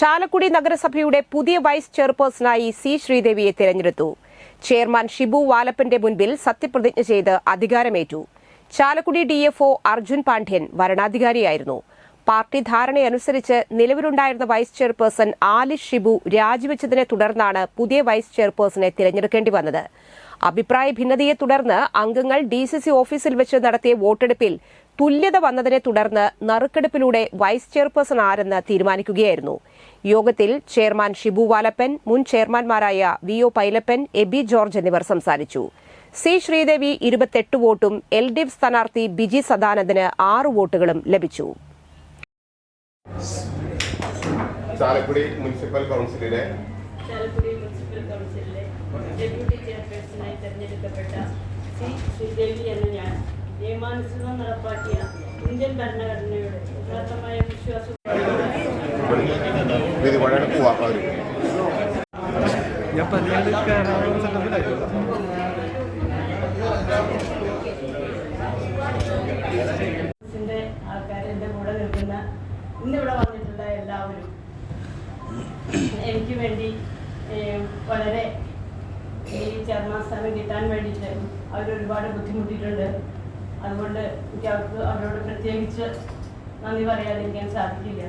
ചാലക്കുടി നഗരസഭയുടെ പുതിയ vice ചെയർപേഴ്സണായി C ശ്രീദേവിയെ തിരഞ്ഞെടുത്തു. ചെയർമാൻ ഷിബു വാലപ്പന്റെ മുൻപിൽ സത്യപ്രതിജ്ഞ ചെയ്ത് അധികാരമേറ്റു. ചാലക്കുടി ഡിഎഫ്ഒ അർജുൻ പാണ്ഡ്യൻ വരണാധികാരിയായിരുന്നു. പാർട്ടി ധാരണയനുസരിച്ച് നിലവിലുണ്ടായിരുന്ന വൈസ് ചെയർപേഴ്സൺ ആലിഷ് ഷിബു രാജിവെച്ചതിനെ തുടർന്നാണ് പുതിയ വൈസ് ചെയർപേഴ്സണെ തിരഞ്ഞെടുക്കേണ്ടി വന്നത്. അഭിപ്രായ ഭിന്നതയെ തുടർന്ന് അംഗങ്ങൾ ഡി ഓഫീസിൽ വെച്ച് നടത്തിയ വോട്ടെടുപ്പിൽ തുല്യത വന്നതിനെ തുടർന്ന് നറുക്കെടുപ്പിലൂടെ വൈസ് ചെയർപേഴ്സൺ ആരെന്ന് തീരുമാനിക്കുകയായിരുന്നു. യോഗത്തിൽ ചെയർമാൻ ഷിബു വാലപ്പൻ മുൻ ചെയർമാൻമാരായ V O Pailappan Aby George എന്നിവർ സംസാരിച്ചു. സി ശ്രീദേവി ഇരുപത്തെട്ട് വോട്ടും എൽ ഡി എഫ് സ്ഥാനാർത്ഥി ബിജി സദാനന്ദന് ആറ് വോട്ടുകളും ലഭിച്ചു. ചാലക്കുടി മുനിസിപ്പൽ കൗൺസിലിലെ ചാലക്കുടി മുനിസിപ്പൽ കൗൺസിലിലെ ഡെപ്യൂട്ടി ചെയർപേഴ്സണായി തെരഞ്ഞെടുക്കപ്പെട്ട സി ശ്രീദേവി എന്ന ഞാൻ നിയമാനുസൃതം നടപ്പാക്കിയ ഇന്ത്യൻ ഭരണഘടനയുടെ യഥാർത്ഥമായ വിശ്വാസം. ഞാൻ പതിനാല് ആൾക്കാർ എന്റെ കൂടെ നിൽക്കുന്ന ഇന്നിവിടെ വന്നിട്ടുള്ള എല്ലാവരും എനിക്ക് വേണ്ടി വളരെ ഈ ചെയർമാൻ സ്ഥാനം കിട്ടാൻ വേണ്ടിയിട്ട് അവർ ഒരുപാട് ബുദ്ധിമുട്ടിയിട്ടുണ്ട്. അതുകൊണ്ട് എനിക്ക് അവർക്ക് അവരോട് പ്രത്യേകിച്ച് നന്ദി പറയാതിരിക്കാൻ സാധിക്കില്ല.